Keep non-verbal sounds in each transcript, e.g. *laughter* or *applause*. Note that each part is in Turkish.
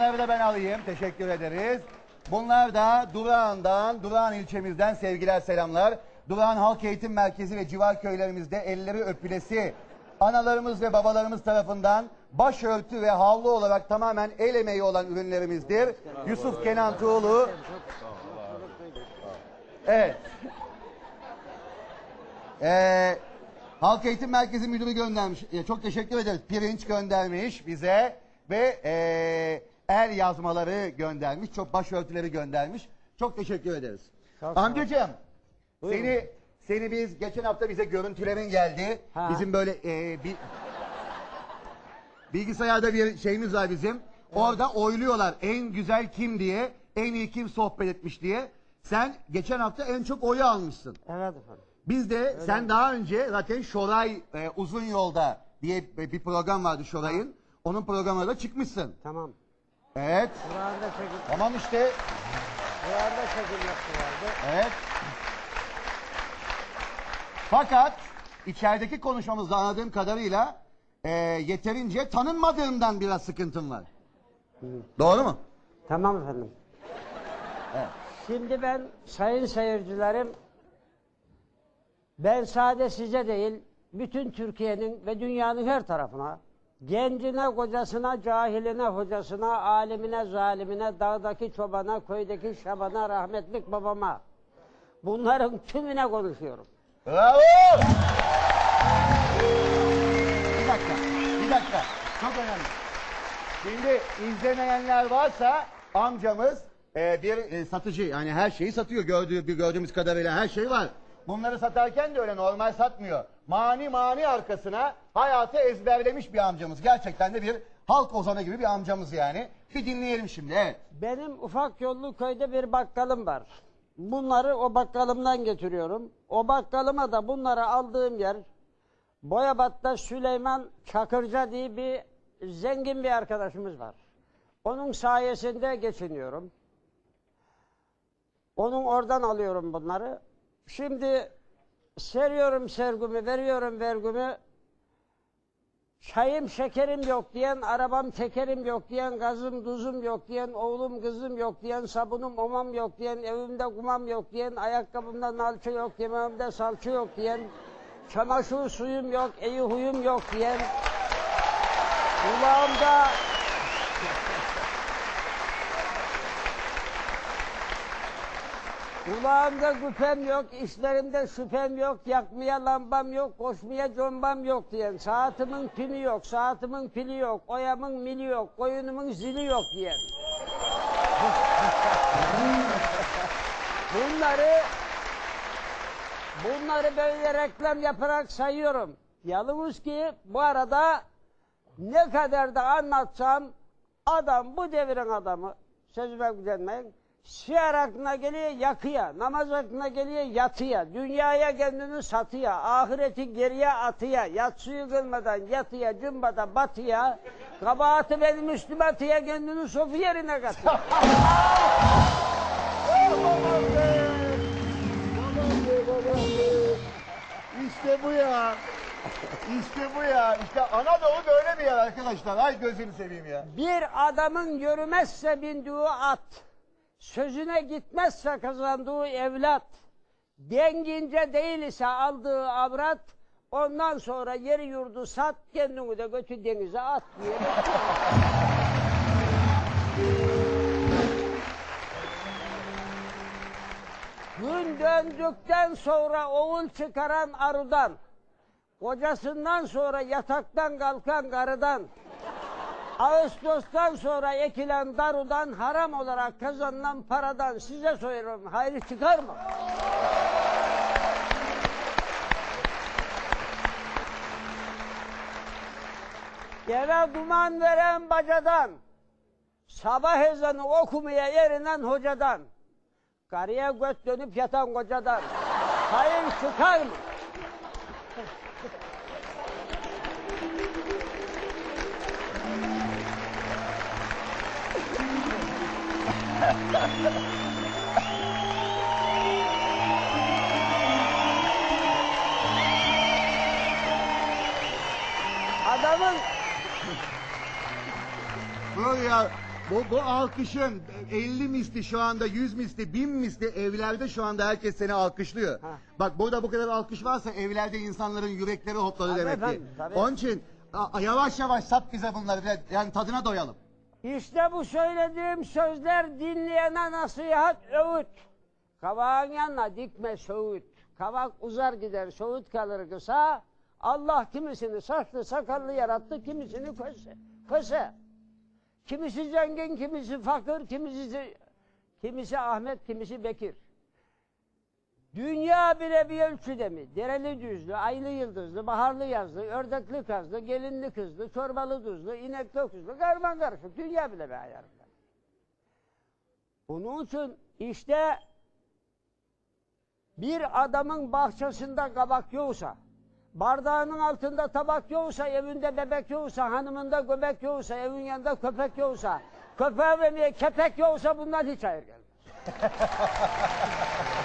Bunları da ben alayım. Teşekkür ederiz. Bunlar da Durağan'dan, Durağan ilçemizden sevgiler selamlar. Durağan Halk Eğitim Merkezi ve civar köylerimizde elleri öpülesi analarımız ve babalarımız tarafından başörtü ve havlu olarak tamamen el emeği olan ürünlerimizdir. Yusuf Kenan Tuğlu. Evet. Ee, Halk Eğitim Merkezi Müdürü göndermiş. Ee, çok teşekkür ederiz. Pirinç göndermiş bize ve ee, el yazmaları göndermiş. Çok başörtüleri göndermiş. Çok teşekkür ederiz. Amcacığım Buyurun. seni seni biz geçen hafta bize görüntülerin geldi. Ha. Bizim böyle ee, bir bilgisayarda bir şeyimiz var bizim. Orada oyluyorlar en güzel kim diye, en iyi kim sohbet etmiş diye. Sen geçen hafta en çok oyu almışsın. Evet efendim. Biz de sen daha önce zaten Şoray e, Uzun Yolda diye bir program vardı Şoray'ın. Onun programına da çıkmışsın. Tamam. Evet. Buralarda çekim, Tamam işte. buralarda çekim yaptılardı. Evet. Fakat içerideki konuşmamızda anladığım kadarıyla e, yeterince tanınmadığından biraz sıkıntın var. Doğru mu? Tamam efendim. Evet. Şimdi ben sayın seyircilerim ben sade size değil bütün Türkiye'nin ve dünyanın her tarafına gencine, kocasına, cahiline, hocasına, alimine, zalimine, dağdaki çobana, köydeki şabana, rahmetlik babama bunların tümüne konuşuyorum. Bravo! Bir dakika, bir dakika. Çok önemli. Şimdi izlemeyenler varsa amcamız e, bir e, satıcı yani her şeyi satıyor gördüğü bir gördüğümüz kadarıyla her şey var. Bunları satarken de öyle normal satmıyor. Mani mani arkasına hayatı ezberlemiş bir amcamız. Gerçekten de bir halk ozanı gibi bir amcamız yani. Bir dinleyelim şimdi evet. Benim ufak yollu köyde bir bakkalım var. Bunları o bakkalımdan getiriyorum. O bakkalıma da bunları aldığım yer Boyabat'ta Süleyman Çakırca diye bir zengin bir arkadaşımız var. Onun sayesinde geçiniyorum. Onun oradan alıyorum bunları. Şimdi seriyorum sergümü, veriyorum vergümü. Çayım şekerim yok diyen, arabam tekerim yok diyen, gazım tuzum yok diyen, oğlum kızım yok diyen, sabunum omam yok diyen, evimde kumam yok diyen, ayakkabımda nalça yok, yemeğimde salça yok diyen, çamaşır suyum yok, iyi huyum yok diyen, kulağımda Kulağımda güpem yok, işlerimde şüphem yok, yakmaya lambam yok, koşmaya combam yok diyen, saatimin pimi yok, saatimin pili yok, oyamın mili yok, koyunumun zili yok diyen. *laughs* bunları bunları böyle reklam yaparak sayıyorum. Yalnız ki bu arada ne kadar da anlatsam adam bu devirin adamı sözüme gücenmeyin. Şiar aklına geliyor yakıya, namaz aklına geliyor yatıya, dünyaya kendini satıya, ahireti geriye atıya, yatsıyı kılmadan yatıya, cımbada batıya, kabahati benim üstüme atıya, kendini sofu yerine katıyor. *laughs* İşte bu ya. İşte bu ya. İşte Anadolu böyle bir yer arkadaşlar. Ay gözünü seveyim ya. Bir adamın yürümezse bindiği at, sözüne gitmezse kazandığı evlat, dengince değil ise aldığı avrat, ondan sonra yeri yurdu sat, kendini de götü denize at diye. Gün döndükten sonra oğul çıkaran arıdan, kocasından sonra yataktan kalkan karıdan, Ağustos'tan sonra ekilen darudan haram olarak kazanılan paradan size soruyorum hayrı çıkar mı? Eve duman veren bacadan, sabah ezanı okumaya yerinden hocadan, karıya göt dönüp yatan kocadan hayır çıkar mı? Adamın Dur ya. Bu, bu alkışın 50 misli şu anda 100 misli 1000 misli evlerde şu anda herkes seni alkışlıyor. Ha. Bak burada bu kadar alkış varsa evlerde insanların yürekleri hopladı Tabii demek ki. efendim, tabii. Onun için a- yavaş yavaş sat bize bunları yani tadına doyalım. İşte bu söylediğim sözler dinleyene nasihat, öğüt. Kavağın yanına dikme söğüt. Kavak uzar gider, söğüt kalır kısa. Allah kimisini saçlı sakallı yarattı, kimisini köse. köse. Kimisi zengin, kimisi fakir, kimisi kimisi Ahmet, kimisi Bekir. Dünya bile bir ölçüde mi? Dereli düzlü, aylı yıldızlı, baharlı yazlı, ördekli kazlı, gelinli kızlı, çorbalı tuzlu, inekli öküzlü, karman karışık. Dünya bile bir ayarında. Bunun için işte bir adamın bahçesinde kabak yoksa, bardağının altında tabak yoksa, evinde bebek yoksa, hanımında göbek yoksa, evin yanında köpek yoksa, köpeğe vermeye kepek yoksa bundan hiç hayır gelmez. *laughs*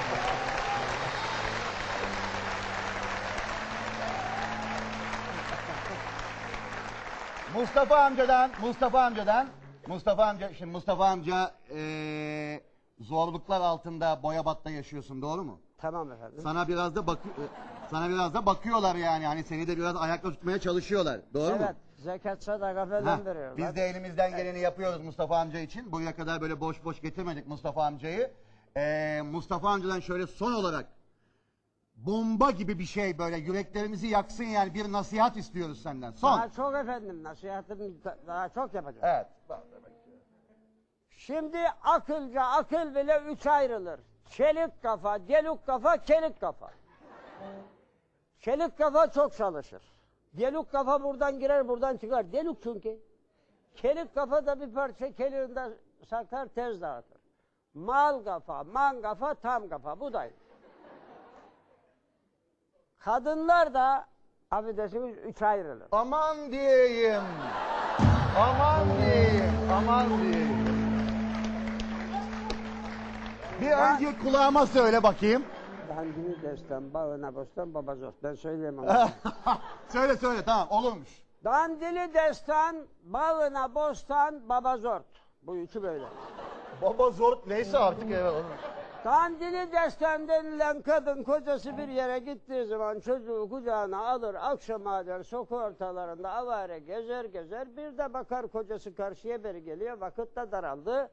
Mustafa amcadan, Mustafa amcadan, Mustafa amca, şimdi Mustafa amca eee, zorluklar altında Boyabat'ta yaşıyorsun doğru mu? Tamam efendim. Sana biraz da bak sana biraz da bakıyorlar yani hani seni de biraz ayakta tutmaya çalışıyorlar. Doğru mu? Evet, zekat sadaka Ha, falan veriyorlar. biz de elimizden geleni yapıyoruz Mustafa amca için. Buraya kadar böyle boş boş getirmedik Mustafa amcayı. Ee, Mustafa amcadan şöyle son olarak bomba gibi bir şey böyle yüreklerimizi yaksın yani bir nasihat istiyoruz senden. Son. Daha çok efendim, nasihatimi da- daha çok yapacağım. Evet. Şimdi akılca akıl bile üç ayrılır. Çelik kafa, deluk kafa, kelik kafa. Çelik kafa çok çalışır. Deluk kafa buradan girer buradan çıkar. Deluk çünkü. Kelik kafa da bir parça keliğinde sakar tez dağıtır. Mal kafa, man kafa, tam kafa. Bu da. Kadınlar da affedersiniz üç ayrılır. Aman diyeyim. Aman diyeyim. Aman diyeyim. Bir önce kulağıma söyle bakayım. Dandini destan, bağına bostan, babazot. Ben söyleyemem. ama. *laughs* söyle söyle tamam olurmuş. Dandili destan, bağına bostan, babazort. Bu üçü böyle. Baba zor neyse artık evet. Dandili destan denilen kadın kocası bir yere gittiği zaman çocuğu kucağına alır, akşam der sokak ortalarında avare gezer gezer. Bir de bakar kocası karşıya beri geliyor, vakit de daraldı.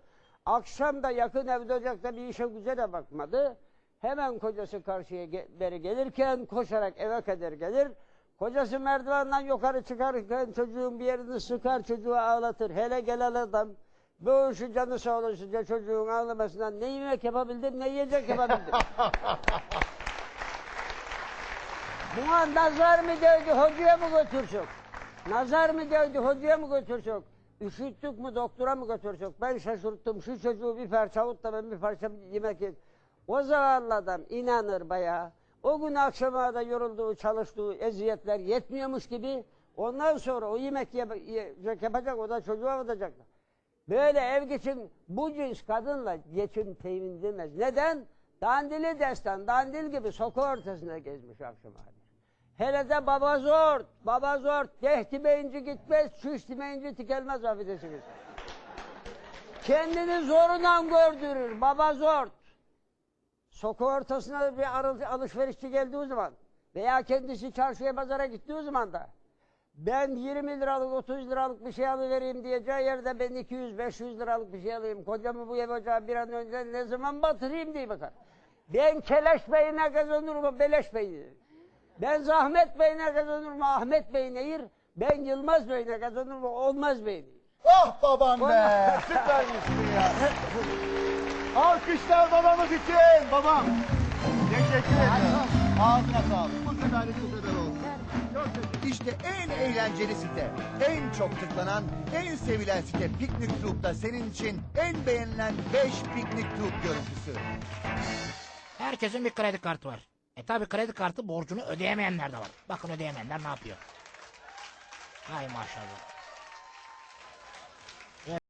Akşam da yakın evde ocakta bir işe güce de bakmadı. Hemen kocası karşıya beri gelirken koşarak eve kadar gelir. Kocası merdivenden yukarı çıkarken çocuğun bir yerini sıkar, çocuğu ağlatır. Hele gelen adam işi canı sağ olasıca çocuğun ağlamasından ne yemek yapabildim, ne yiyecek yapabildim. *laughs* Buna nazar mı değdi, hocaya mı götürsek? Nazar mı değdi, hocaya mı götürsek? Üşüttük mü, doktora mı götürsek? Ben şaşırttım, şu çocuğu bir parça avut da ben bir parça yemek yedim. O zavallı adam inanır bayağı. O gün akşama da yorulduğu, çalıştığı eziyetler yetmiyormuş gibi ondan sonra o yemek yiyecek yapacak, o da çocuğu avutacak. Böyle ev geçim bu cins kadınla geçim temin edilmez. Neden? Dandili destan, dandil gibi sokak ortasında gezmiş akşam abi. Hele de baba zor, baba zor. Dehtimeyince gitmez, çüştimeyince tikelmez affedersiniz. Kendini zorundan gördürür, baba zor. Sokak ortasına bir alışverişçi geldiği zaman veya kendisi çarşıya pazara gittiği zaman da ben 20 liralık 30 liralık bir şey alıvereyim diyeceği yerde ben 200-500 liralık bir şey alayım. Kocamı bu ev ocağı bir an önce ne zaman batırayım diye bakar. Ben Keleş Bey'ine kazanırım Beleş Bey'i. Ben Zahmet Bey'ine kazanırım Ahmet Bey'ine yer. Ben Yılmaz Bey'ine kazanırım Olmaz Bey'ine. Oh babam be. *laughs* Süpermişsin ya. Alkışlar babamız için. Babam. Teşekkür ederim. Ağzına sağlık. Bu kadar bu kadar olsun. İşte en eğlenceli site, en çok tıklanan, en sevilen site Piknik Troop'ta senin için en beğenilen 5 Piknik Troop görüntüsü. Herkesin bir kredi kartı var. E tabi kredi kartı borcunu ödeyemeyenler de var. Bakın ödeyemeyenler ne yapıyor? Hay maşallah.